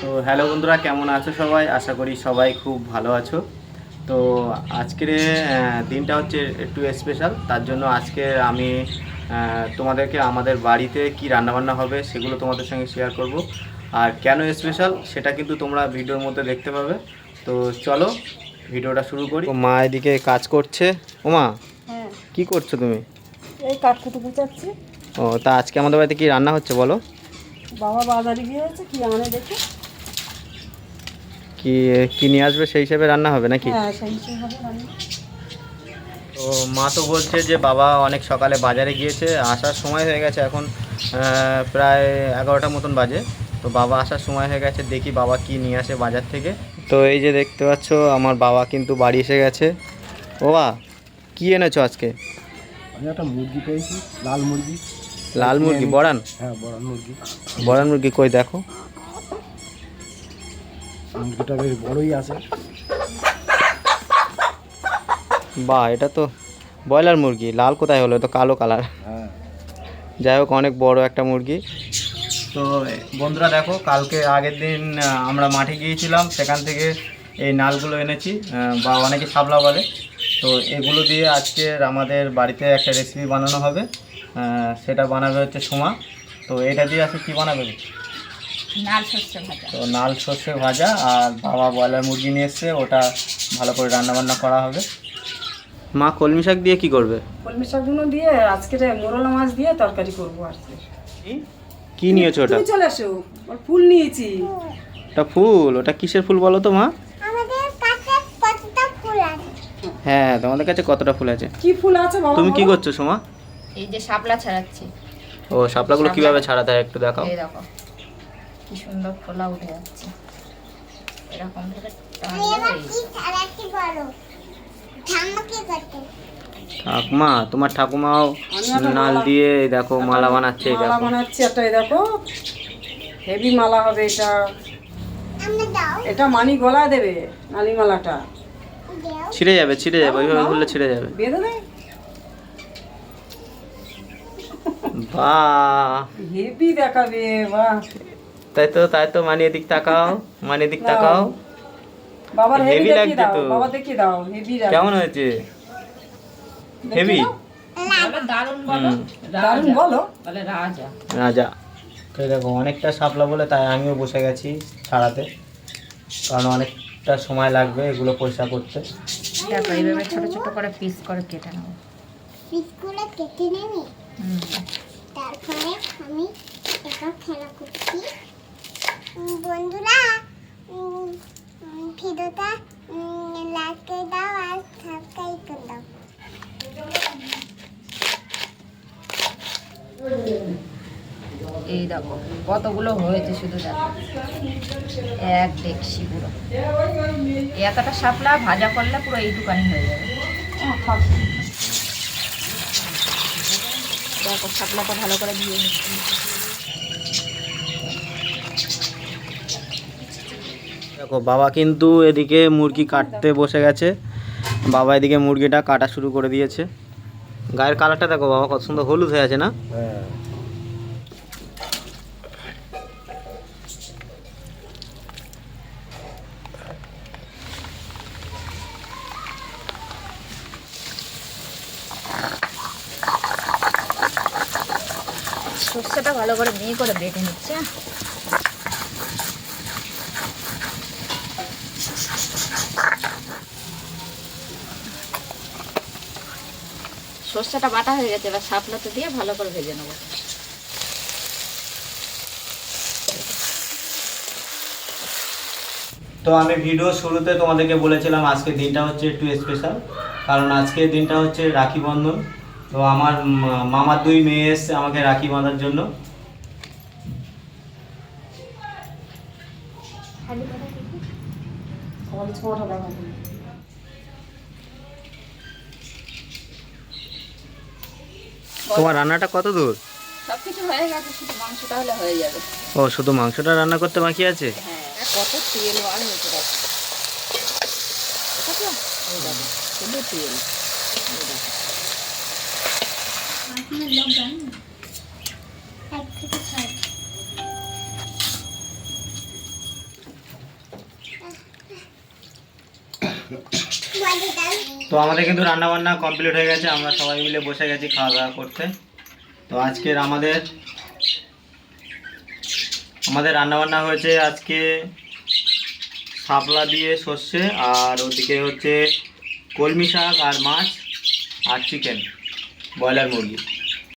তো হ্যালো বন্ধুরা কেমন আছো সবাই? আশা করি সবাই খুব ভালো আছো। তো আজকের দিনটা হচ্ছে একটু স্পেশাল তার জন্য আজকে আমি তোমাদেরকে আমাদের বাড়িতে কি রান্নাবান্না হবে সেগুলো তোমাদের সঙ্গে শেয়ার করব। আর কেন স্পেশাল সেটা কিন্তু তোমরা ভিডিওর মধ্যে দেখতে পাবে। তো চলো ভিডিওটা শুরু করি। মা এদিকে কাজ করছে। ও মা হ্যাঁ। কি করছ তুমি? এই কাঠকুটো গুছাচ্ছি। ও তা আজকে আমাদের বাড়িতে কি রান্না হচ্ছে বলো? বাবা বাজারে গিয়েছে কি আনে দেখে? কি কি নিয়ে আসবে সেই হিসেবে রান্না হবে নাকি? হ্যাঁ সেই হিসেবে হবে রান্না। তো মা তো বলছে যে বাবা অনেক সকালে বাজারে গিয়েছে আসার সময় হয়ে গেছে এখন প্রায় এগারোটা মতন বাজে। তো বাবা আসার সময় হয়ে গেছে দেখি বাবা কি নিয়ে আসে বাজার থেকে। তো এই যে দেখতে পাচ্ছ আমার বাবা কিন্তু বাড়ি এসে গেছে। ও বা কি এনেছো আজকে? আমি একটা মুরগি পেয়েছি লাল মুরগি। লাল মুরগি বড়ান? হ্যাঁ বড় মুরগি। বড়ান মুরগি কই দেখো। মুরগিটা বেশ বড়ই আছে। বাহ এটা তো ব্রয়লার মুরগি। লাল কোথায় হলো? তো কালো কালার হ্যাঁ। যাই হোক অনেক বড় একটা মুরগি। তো বন্ধুরা দেখো কালকে আগের দিন আমরা মাঠে গিয়েছিলাম। সেখান থেকে এই নালগুলো এনেছি বা অনেকে সাবলা বলে। তো এগুলো দিয়ে আজকে আমাদের বাড়িতে একটা রেসিপি বানানো হবে। সেটা বানাবে হচ্ছে সোমা। তো এটা দিয়ে আজকে কী বানাবে? তো নাল সর্ষে ভাজা আর বাবা ব্রয়লার মুরগি নিয়ে এসছে ওটা ভালো করে রান্নাবান্না করা হবে। মা কলমি শাক দিয়ে কি করবে? কলমি শাকগুলো দিয়ে আজকে মোরলা মাছ দিয়ে তরকারি করব আর কি। কি? নিয়েছো ওটা? চলে আসো ফুল নিয়েছি। ওটা ফুল? ওটা কিসের ফুল বলো তো মা? হ্যাঁ তোমাদের কাছে কতটা ফুল আছে? কি ফুল আছে বাবা তুমি কি করছ সোমা? এই যে শাপলা ছাড়াচ্ছি। ও শাপলাগুলো কীভাবে ছাড়াতে হয় একটু দেখাও। এই দেখো। কি সুন্দর ফোলা উঠে যাচ্ছে। এরকম টানলে ঠাকুমা তোমার ঠাকুমাও নাল দিয়ে এই দেখো মালা বানাচ্ছে মালা বানাচ্ছি একটা দেখো। হেভি মালা হবে এটা। এটা মানি গলায় দেবে নালি মালাটা। ছিঁড়ে যাবে ছিঁড়ে যাবে ওইভাবে খুললে ছিঁড়ে যাবে। বেঁধে দেয় বাহ। হেভি দেখাবে বাহ। তাই তো তাই তো মানে এদিক তাকাও মানে এদিক তাকাও। বাবার হেভি লাগছে দাও তো। বাবা দেখিয়ে দাও হেভি কেমন হয়েছে? হেভি দারুণ দারুণ বলো। বলে রাজা। রাজা। তো দেখো অনেকটা সাপলা বলে তাই আমিও বসে গেছি ছাড়াতে। কারণ অনেকটা সময় লাগবে এগুলো পরিষ্কার করতে। দেখো এইভাবে ছোট ছোট করে পিস করে কেটে নেব পিসগুলো কেটে নেবে। তারপরে আমি একা খেলা করছি। বন্ধুরা ভিডিওটা লাইক দাও আর সাবস্ক্রাইব করে দাও। এই দেখো, কতগুলো হয়েছে শুধু দেখো। এক দেখছি পুরো। এতটা শাপলা ভাজা করলে পুরো এইটুকানি হয়ে যাবে। দেখো, শাপলাটা ভালো করে দিয়ে নিচ্ছি। দেখো, বাবা কিন্তু এদিকে মুরগি কাটতে বসে গেছে। বাবা এদিকে মুরগিটা কাটা শুরু করে দিয়েছে। গায়ের কালারটা দেখো বাবা, কত সুন্দর হলুদ হয়ে আছে না? সর্ষেটা ভালো করে নিয়ে করে বেটে নিচ্ছে। সর্ষেটা বাটা হয়ে গেছে এবার শাপলাতে দিয়ে ভালো করে ভেজে নেব। তো আমি ভিডিও শুরুতে তোমাদেরকে বলেছিলাম আজকে দিনটা হচ্ছে একটু স্পেশাল কারণ আজকে দিনটা হচ্ছে রাখি বন্ধন। তো আমার মামার দুই মেয়ে এসছে আমাকে রাখি বাঁধার জন্য। আমার ছোঁয়াটা দেখাবে তোমার রান্নাটা কত দূর? সব কিছু হয়ে গেছে শুধু মাংসটা হলে হয়ে যাবে। ও শুধু মাংসটা রান্না করতে বাকি আছে? হ্যাঁ কত তেল বার হয়েছে দেখো। দেখেছ? এই দেখো। শুধু তেল এই দেখো। এক থেকে ছয় বলে দাও তো আমাদের কিন্তু রান্নাবান্না কমপ্লিট হয়ে গেছে, আমরা সবাই মিলে বসে গেছি খাওয়া দাওয়া করতে। তো আজকের আমাদের আমাদের রান্নাবান্না হয়েছে আজকে শাপলা দিয়ে সর্ষে, আর ওদিকে হচ্ছে কলমি শাক আর মাছ আর চিকেন ব্রয়লার মুরগি।